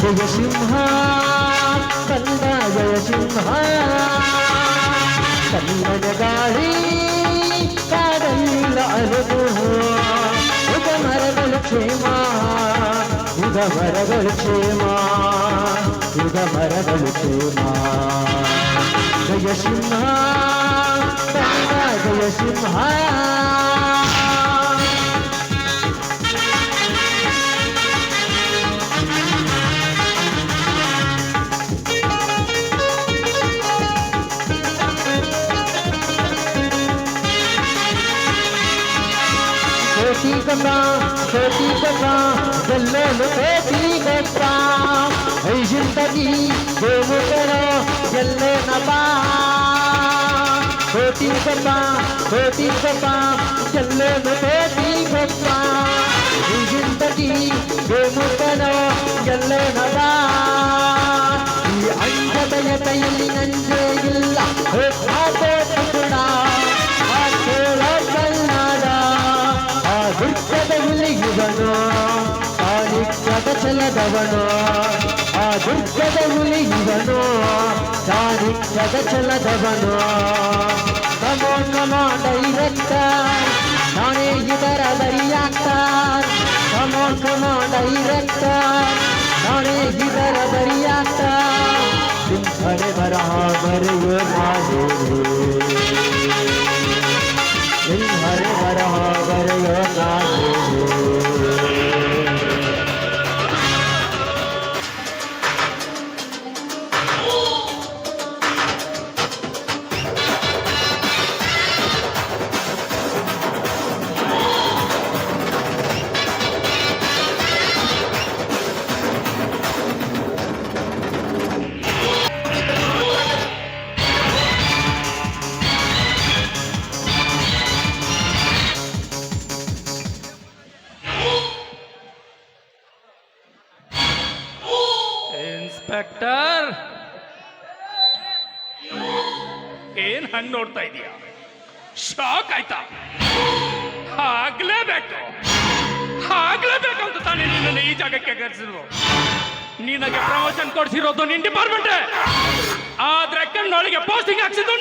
ಜಯ ಸಿಂಹ ಕಂದ ಜಯ ಸಿಂಹ ಕನ್ನಡ ಗಾಳಿ ಕಾಡಲ್ಲ ಅಲೆದು ಯುಗ ಮರಗಳು ಕ್ಷೇಮ ಯುಗ ಮರಗಳು ಕ್ಷೇಮ ಯುಗ ಮರಗಳು ಕ್ಷೇಮ ಜಯ ಸಿಂಹ ಕಂದ ಜಯ ಸಿಂಹ बता खेती बता जल्लन खेती बता है ज़िंदगी, देव करो जल्ले नबा खेती बता खेती बता जल्लन खेती ಛಲದವನು ಆ ದುರ್ಗದ ಹುಲಿಯುವನು ಆ ನಿತ್ಯದ ಛಲದವನು ನಮೋ ನಮೋ ನಾನೇ ಇದರ ಬರಿಯಾಕ್ಟರ್ ನಮೋ ನಮೋ ನಾನೇ ಇದರ ಬರಿಯಾಕ್ಟರ್ ನಿಂತರೆ ಬರಹ ಬರೆಯುವ ಇನ್ಸ್ಪೆಕ್ಟರ್ ಏನ್ ಹಂಗ್ ನೋಡ್ತಾ ಇದೀಯ? ಶಾಕ್ ಆಯ್ತಾ? ಆಗ್ಲೇಬೇಕು. ಆಗ್ಲೇಬೇಕು ಅಂತ ತಾನೇ ನಿನ್ನನ್ನು ಈ ಜಾಗಕ್ಕೆ ಕರೆಸಿದ್ರು. ನಿನಗೆ ಪ್ರಮೋಷನ್ ಕೊಡ್ಸಿರೋದು ನಿನ್ ಡಿಪಾರ್ಟ್ಮೆಂಟ್ ಆದ್ರೆ ಕಣ್ಣೊಳಗೆ ಪೋಸ್ಟಿಂಗ್ ಹಾಕ್ಸಿದ್ದು.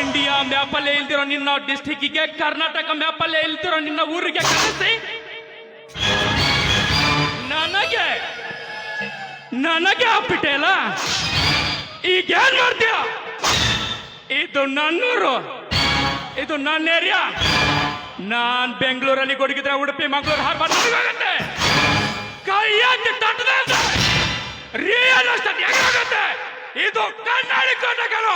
ಇಂಡಿಯಾ ಮ್ಯಾಪಲ್ಲೇ ಇಲ್ದಿರೋ ನಿನ್ನ ಡಿಸ್ಟಿಕ್ಕಿಗೆ ಕರ್ನಾಟಕ ಮ್ಯಾಪಲ್ಲೇ ಇಲ್ದಿರೋ ನಿನ್ನ ಊರಿಗೆ ಕಳಿಸಿ ನನಗೆ ಹಾಕ್ಬಿಟ್ಟೆ ಅಲ್ಲ ಈಗ ಏನ್ ಮಾಡ್ತೀಯ? ಇದು ನನ್ನೂರು. ಇದು ನನ್ನ ಏರಿಯಾ. ನಾನ್ ಬೆಂಗಳೂರಲ್ಲಿ ಕೊಡಗಿದ್ರೆ ಉಡುಪಿ, ಮಂಗಳೂರು, ಹಾರ್ಬರ್ ನನಗಾಗತ್ತೆ ಕೈ ಎತ್ತಿ ತಟ್ಟದೆ ರಿಯಲ್ ಎಸ್ಟೇಟ್ ಇದು ಕನ್ನಡಿ ಕೋಟೆಗಳು.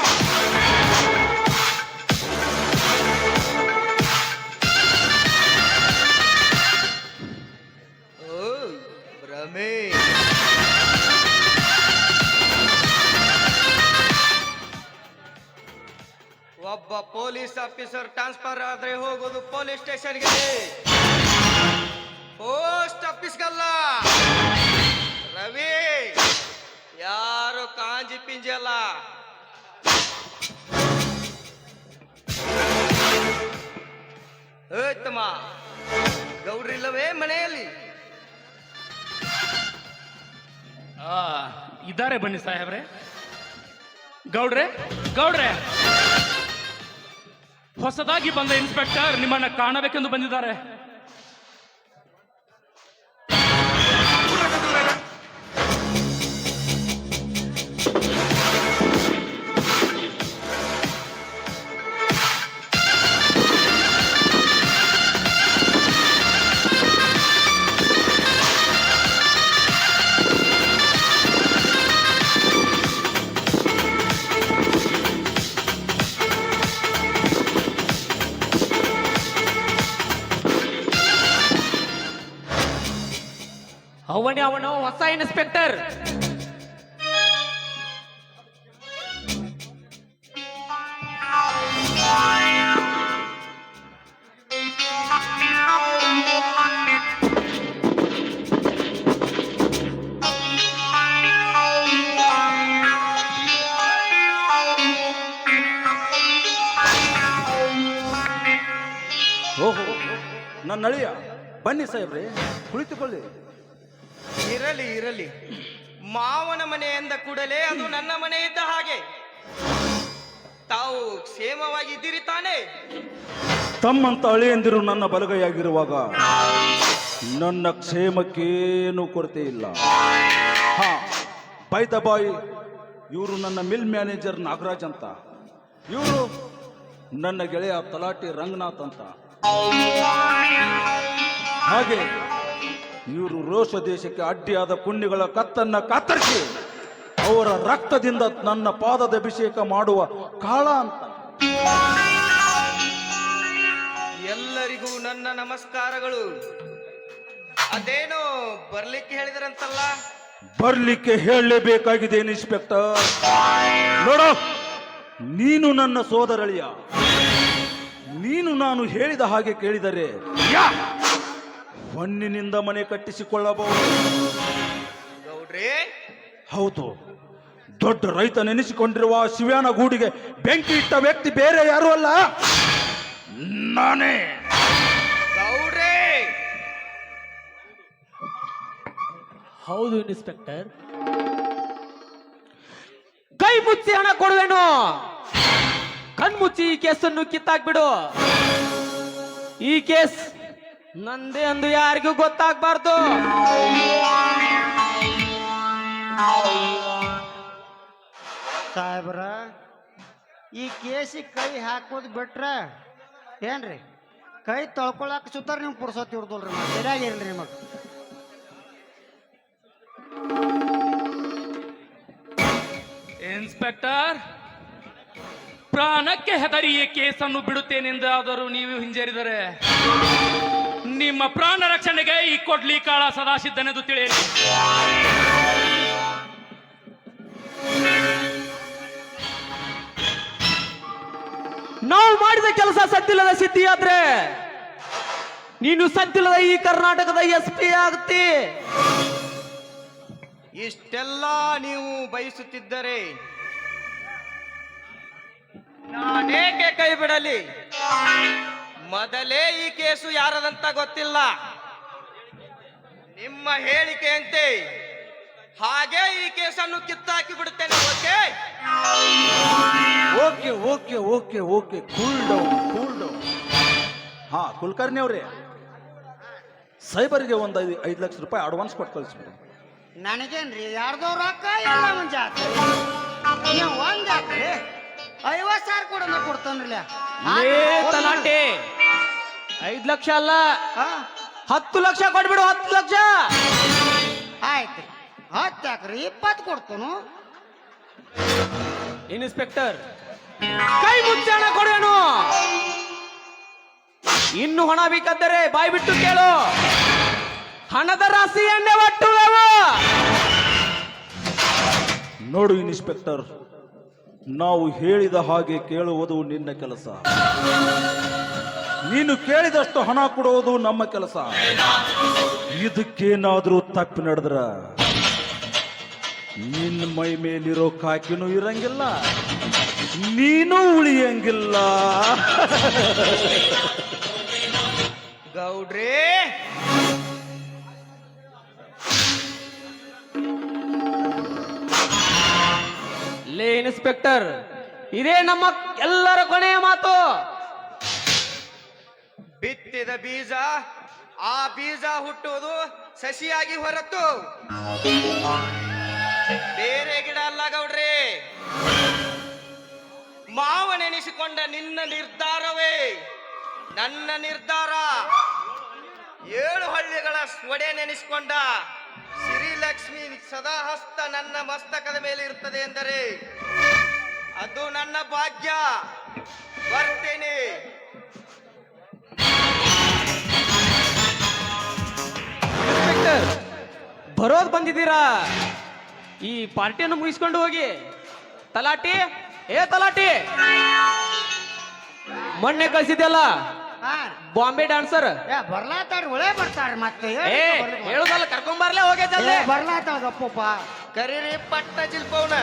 ಒಬ್ಬ ಪೊಲೀಸ್ ಆಫೀಸರ್ ಟ್ರಾನ್ಸ್ಫರ್ ಆದ್ರೆ ಹೋಗೋದು ಪೊಲೀಸ್ ಸ್ಟೇಷನ್ಗೆ. ಪೋಸ್ಟ್ ಆಫೀಸ್ಗಲ್ಲ. ರವಿ, ಯಾರು ಕಾಂಜಿ ಪಿಂಜಿ ಅಲ್ಲ? ತಮ್ಮ ಗೌಡ್ರಿಲ್ಲವೇ ಮನೆಯಲ್ಲಿ? ಇದ್ದಾರೆ ಬನ್ನಿ ಸಾಹೇಬ್ರೆ. ಗೌಡ್ರೆ ಗೌಡ್ರೆ. ಹೊಸದಾಗಿ ಬಂದ ಇನ್ಸ್ಪೆಕ್ಟರ್ ನಿಮ್ಮನ್ನ ಕಾಣಬೇಕೆಂದು ಬಂದಿದ್ದಾರೆ. ಅವನೇ ಅವನು ಹೊಸ ಇನ್ಸ್ಪೆಕ್ಟರ್. ಓಹೋ ನನ್ನ ಅಳಿಯ ಬನ್ನಿ ಸಾಹೇಬ್ರೆ ಕುಳಿತುಕೊಳ್ಳಿ. ಇರಲಿ ಇರಲಿ. ಮಾವನ ಮನೆ ಎಂದ ಕೂಡಲೇ ಅದು ನನ್ನ ಮನೆ ಇದ್ದ ಹಾಗೆ. ತಾವು ಕ್ಷೇಮವಾಗಿದ್ದೀರಿ ತಾನೇ? ತಮ್ಮಂತ ಅಳಿಯಂದಿರು ನನ್ನ ಬಲಗೈಯಾಗಿರುವಾಗ ನನ್ನ ಕ್ಷೇಮಕ್ಕೇನು ಕೊರತೆ ಇಲ್ಲ. ಹಾ ಬೈ ದ ಬಾಯ್ ಇವರು ನನ್ನ ಮಿಲ್ ಮ್ಯಾನೇಜರ್ ನಾಗರಾಜ್ ಅಂತ. ಇವರು ನನ್ನ ಗೆಳೆಯ ತಲಾಟಿ ರಂಗನಾಥ್ ಅಂತ. ಹಾಗೆ ಇವರು ರೋಷ ದೇಶಕ್ಕೆ ಅಡ್ಡಿಯಾದ ಪುಣ್ಯಗಳ ಕತ್ತನ್ನ ಕತ್ತರಿಸಿ ಅವರ ರಕ್ತದಿಂದ ನನ್ನ ಪಾದದ ಅಭಿಷೇಕ ಮಾಡುವ ಕಾಳ ಅಂತ. ಎಲ್ಲರಿಗೂ ನನ್ನ ನಮಸ್ಕಾರಗಳು. ಅದೇನೋ ಬರ್ಲಿಕ್ಕೆ ಹೇಳಿದ್ರಂತಲ್ಲ? ಬರ್ಲಿಕ್ಕೆ ಹೇಳಲೇಬೇಕಾಗಿದೆ ಇನ್ಸ್ಪೆಕ್ಟರ್. ನೋಡ ನೀನು ನನ್ನ ಸೋದರಳಿಯ. ನೀನು ನಾನು ಹೇಳಿದ ಹಾಗೆ ಕೇಳಿದರೆ ಹೊನ್ನಿನಿಂದ ಮನೆ ಕಟ್ಟಿಸಿಕೊಳ್ಳಬಹುದು. ಗೌಡ್ರೆ? ಹೌದು. ದೊಡ್ಡ ರೈತ ನೆನೆಸಿಕೊಂಡಿರುವ ಆ ಶಿವ್ಯಾನ ಗೂಡಿಗೆ ಬೆಂಕಿ ಇಟ್ಟ ವ್ಯಕ್ತಿ ಬೇರೆ ಯಾರು ಅಲ್ಲ. ನಾನೇ. ಗೌಡ್ರೆ? ಹೌದು ಇನ್ಸ್ಪೆಕ್ಟರ್. ಕೈ ಮುಚ್ಚಿ ಹಣ ಕೊಡುವೆನು. ಕಣ್ಮುಚ್ಚಿ ಈ ಕೇಸನ್ನು ಕಿತ್ತಾಕ್ಬಿಡು. ಈ ಕೇಸ್ ನಂದೇ ಅಂದು ಯಾರಿಗೂ ಗೊತ್ತಾಗ್ಬಾರ್ದು. ಸಾಹೇಬ್ರ ಈ ಕೇಸಿಗೆ ಕೈ ಹಾಕೋದು ಬಿಟ್ರ ಏನ್ರಿ? ಕೈ ತೊಳ್ಕೊಳಕ್ ಸುತ್ತಾರ ನಿಮ್ಗೆ ಪುರ್ಸೊತ್ ಸರಿಯಾಗಿ ಸರಿಯಾಗಿರ್ಲಿ ನಿಮಗೆ. ಇನ್ಸ್ಪೆಕ್ಟರ್ ಪ್ರಾಣಕ್ಕೆ ಹೆದರಿ ಈ ಕೇಸನ್ನು ಬಿಡುತ್ತೇನೆಂದಾದರೂ ನೀವು ಹಿಂಜರಿದರೆ. ನಿಮ್ಮ ಪ್ರಾಣ ರಕ್ಷಣೆಗೆ ಈ ಕೊಡ್ಲಿ ಕಾಳ ಸದಾ ಸಿದ್ಧನೆಂದು ತಿಳಿಯಿರಿ. ನಾವು ಮಾಡಿದ ಕೆಲಸ ಸದ್ದಿಲ್ಲದ ಸಿದ್ಧಿ ಆದ್ರೆ ನೀನು ಸದ್ದಿಲ್ಲದ ಈ ಕರ್ನಾಟಕದ ಎಸ್ ಪಿ ಆಗುತ್ತಿ ಇಷ್ಟೆಲ್ಲ ನೀವು ಬಯಸುತ್ತಿದ್ದರೆ ನಾನೇಕೆ ಕೈ ಬಿಡಲಿ? ಮೊದಲೇ ಈ ಕೇಸು ಯಾರದಂತ ಗೊತ್ತಿಲ್ಲ. ನಿಮ್ಮ ಹೇಳಿಕೆಯಂತೆ ಹಾಗೆ ಈ ಕೇಸನ್ನು ಕಿತ್ತಾಕಿ ಬಿಡುತ್ತೇನೆ okay? Okay okay okay okay. Cool down cool down. ಹಾ ಕುಲಕರ್ಣಿ ಅವ್ರೆ ಸೈಬರ್ಗೆ ಒಂದು ಐದು ಐದು ಲಕ್ಷ ರೂಪಾಯಿ ಅಡ್ವಾನ್ಸ್ ಕೊಟ್ಟು ಕಳಿಸ್ಬಿಡಿ. ನನಗೇನ್ರಿ ಯಾರ್ದೋ ರೊಕ್ಕ ಎಲ್ಲ ಮುಂಜಾತ್ರಿ ಹಾಕ್ರಿ ನೀವು ಒಂದ್ ಐವತ್ತು ಸಾವಿರ ಕೊಡೋಣ ಕೊಡ್ತಾನ್ರಲ್ಲ ತಲಾಟೆ. ಐದ್ ಲಕ್ಷ ಅಲ್ಲ ಹತ್ತು ಲಕ್ಷ ಕೊಡ್ಬಿಡು ಹತ್ತು ಲಕ್ಷ. ಆಯ್ತು ಹತ್ತು ಹಾಕ್ರಿ ಇಪ್ಪತ್ತು ಕೊಡ್ತಾನು. ಇನ್ಸ್ಪೆಕ್ಟರ್ ಕೈ ಮುಚ್ಚಾಣ ಕೊಡೇನು ಇನ್ನು ಹಣ ಬೇಕಾದರೆ ಬಾಯಿ ಬಿಟ್ಟು ಕೇಳು. ಹಣದ ರಾಶಿ ಒಟ್ಟು ನೋಡು ಇನ್ಸ್ಪೆಕ್ಟರ್ ನಾವು ಹೇಳಿದ ಹಾಗೆ ಕೇಳುವುದು ನಿನ್ನ ಕೆಲಸ. ನೀನು ಕೇಳಿದಷ್ಟು ಹಣ ಕೊಡುವುದು ನಮ್ಮ ಕೆಲಸ. ಇದಕ್ಕೇನಾದರೂ ತಪ್ಪು ನಡೆದ್ರ? ನಿನ್ನ ಮೈ ಮೇಲಿರೋ ಕಾಕಿನೂ ಇರಂಗಿಲ್ಲ, ನೀನು ಉಳಿಯಂಗಿಲ್ಲ. ಗೌಡ್ರೇ! ಇನ್ಸ್ಪೆಕ್ಟರ್, ಇದೇ ನಮ್ಮ ಎಲ್ಲರ ಕೊನೆಯ ಮಾತು. ಬಿತ್ತಿದ ಬೀಜ, ಆ ಬೀಜ ಹುಟ್ಟುವುದು ಸಸಿಯಾಗಿ ಹೊರತು. ಬೇರೆ ಗಿಡ ಅಲ್ಲ ಗೌಡ್ರೆ. ಮಾವನೆನಿಸಿಕೊಂಡ ನಿನ್ನ ನಿರ್ಧಾರವೇ? ನನ್ನ ನಿರ್ಧಾರ, ಏಳು ಹಳ್ಳಿಗಳ ಒಡೆ ನೆನೆಸಿಕೊಂಡ ಶ್ರೀಲಕ್ಷ್ಮಿ ಸದಾ ಹಸ್ತ ನನ್ನ ಮಸ್ತಕದ ಮೇಲೆ ಇರುತ್ತದೆ ಎಂದರೆ ಅದು ನನ್ನ ಭಾಗ್ಯ. ಬರ್ತೇನೆ. ಬರೋದು ಬರೋದ್ ಬಂದಿದ್ದೀರಾ? ಈ ಪಾರ್ಟಿಯನ್ನು ಮುಗಿಸ್ಕೊಂಡು ಹೋಗಿ. ತಲಾಟಿ? ಏ ತಲಾಟಿ? ಮೊನ್ನೆ ಕಳ್ಸಿದ್ಯಲ್ಲ? ಬಾಂಬೆ ಡಾನ್ಸರ್ ಬರ್ಲಾತಾರ ಒಳ್ಳೆ ಬರ್ತಾರ ಮತ್ತೆ. ಹೇಳುದಲ್ಲ ಕರ್ಕೊಂಬರ್ಲೇ ಹೋಗಿ ಬರ್ಲಾತಾರ ಗಪ್ಪಪ್ಪ. ಕರೀರಿ ಪಟ್ಟ ಜಿಲ್ಪವನ